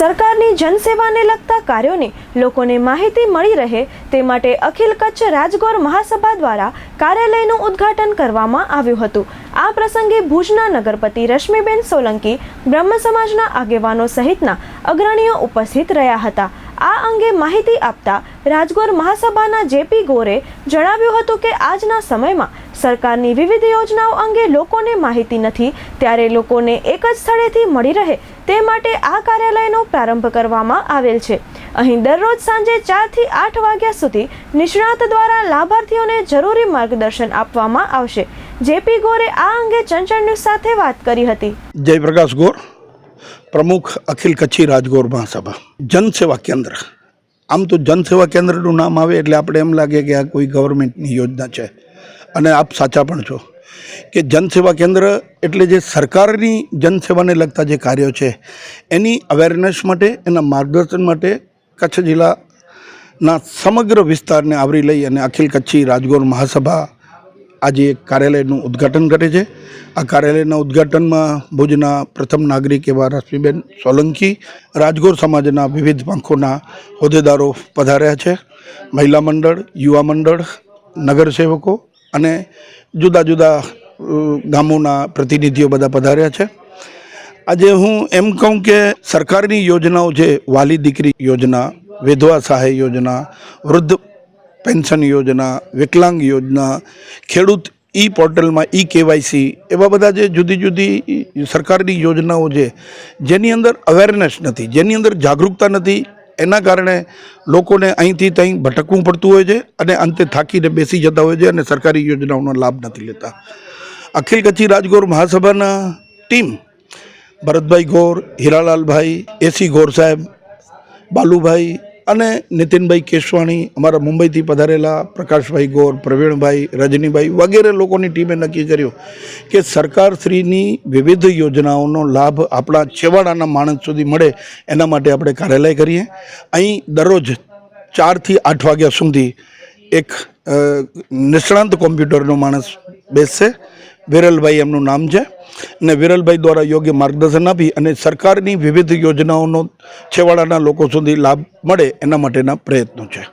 સરકારની જનસેવાને લગતા કાર્યોની લોકોને માહિતી મળી રહે તે માટે અખિલ કચ્છ રાજગોર મહાસભા દ્વારા કાર્યાલયનું ઉદ્ઘાટન કરવામાં આવ્યું હતું. આ પ્રસંગે ભુજના નગરપતિ રશ્મિબેન સોલંકી, બ્રહ્મ સમાજના આગેવાનો સહિતના અગ્રણીઓ ઉપસ્થિત રહ્યા હતા. અંગે માહિતી આપતા રાજગોર મહાસભાના જેપી ગોરે જણાવ્યું હતું કે આજના સમયમાં સરકારની વિવિધ યોજનાઓ અંગે લોકોને માહિતી નથી, ત્યારે લોકોને એક જ સ્થળેથી મળી રહે તે માટે આ કાર્યાલયનો પ્રારંભ કરવામાં આવેલ છે. અહીં દરરોજ સાંજે ચારથી આઠ વાગ્યા સુધી નિષ્ણાત દ્વારા લાભાર્થીઓને જરૂરી માર્ગદર્શન આપવામાં આવશે. જેપી ગોરે આ અંગે ચંચળ ન્યૂઝ સાથે વાત કરી હતી. જયપ્રકાશ ગોર, પ્રમુખ અખિલ કચ્છી રાજગોર મહાસભા, જનસેવા કેન્દ્ર. આમ તો જનસેવા કેન્દ્રનું નામ આવે એટલે આપણે એમ લાગે કે આ કોઈ ગવર્મેન્ટની યોજના છે. અને આપ સાચા પણ છો કે જનસેવા કેન્દ્ર એટલે જે સરકારની જનસેવાને લગતા જે કાર્યો છે, એની અવેરનેસ માટે, એના માર્ગદર્શન માટે કચ્છ જિલ્લાના સમગ્ર વિસ્તારને આવરી લઈ અને અખિલ કચ્છી રાજગોર મહાસભા આજે એક કાર્યાલયનું ઉદ્ઘાટન કરે છે. આ કાર્યાલયના ઉદ્ઘાટનમાં ભુજના પ્રથમ નાગરિક એવા રશ્મિબેન સોલંકી, રાજગોર સમાજના વિવિધ પંખોના હોદ્દેદારો પધાર્યા છે. મહિલા મંડળ, યુવા મંડળ, નગરસેવકો અને જુદા જુદા ગામોના પ્રતિનિધિઓ બધા પધાર્યા છે. આજે હું એમ કહું કે સરકારની યોજનાઓ છે વાલી દીકરી યોજના, વિધવા સહાય યોજના, વૃદ્ધ પેન્શન યોજના, વિકલાંગ યોજના, ખેડૂત ઈ પોર્ટલમાં ઈ કેવાયસી, એવા બધા જે જુદી જુદી સરકારની યોજનાઓ છે, જેની અંદર અવેરનેસ નથી, જેની અંદર જાગૃતતા નથી, એના કારણે લોકોને અહીંથી ત્યાં ભટકવું પડતું હોય છે અને અંતે થાકીને બેસી જતા હોય છે અને સરકારી યોજનાઓનો લાભ નથી લેતા. Akhil Kutchi Rajgor મહાસભાના team, Bharatbhai Gor, Hiralalbhai, A C Gor સાહેબ, બાલુભાઈ અને નીતિનભાઈ કેશવાણી, અમારા મુંબઈથી પધારેલા પ્રકાશભાઈ ગોર, પ્રવીણભાઈ, રજનીભાઈ વગેરે લોકોની ટીમે નક્કી કર્યું કે સરકારશ્રીની વિવિધ યોજનાઓનો લાભ આપણા છેવાડાના માણસ સુધી મળે, એના માટે આપણે કાર્યાલય કરીએ. અહીં દરરોજ ચારથી આઠ વાગ્યા સુધી એક નિષ્ણાંત કોમ્પ્યુટરનો માણસ બેસશે. વિરલભાઈ એમનું નામ છે. અને વિરલભાઈ દ્વારા યોગ્ય માર્ગદર્શન આપી અને સરકારની વિવિધ યોજનાઓનો છેવાડાના લોકો સુધી લાભ મળે એના માટેના પ્રયત્નો છે.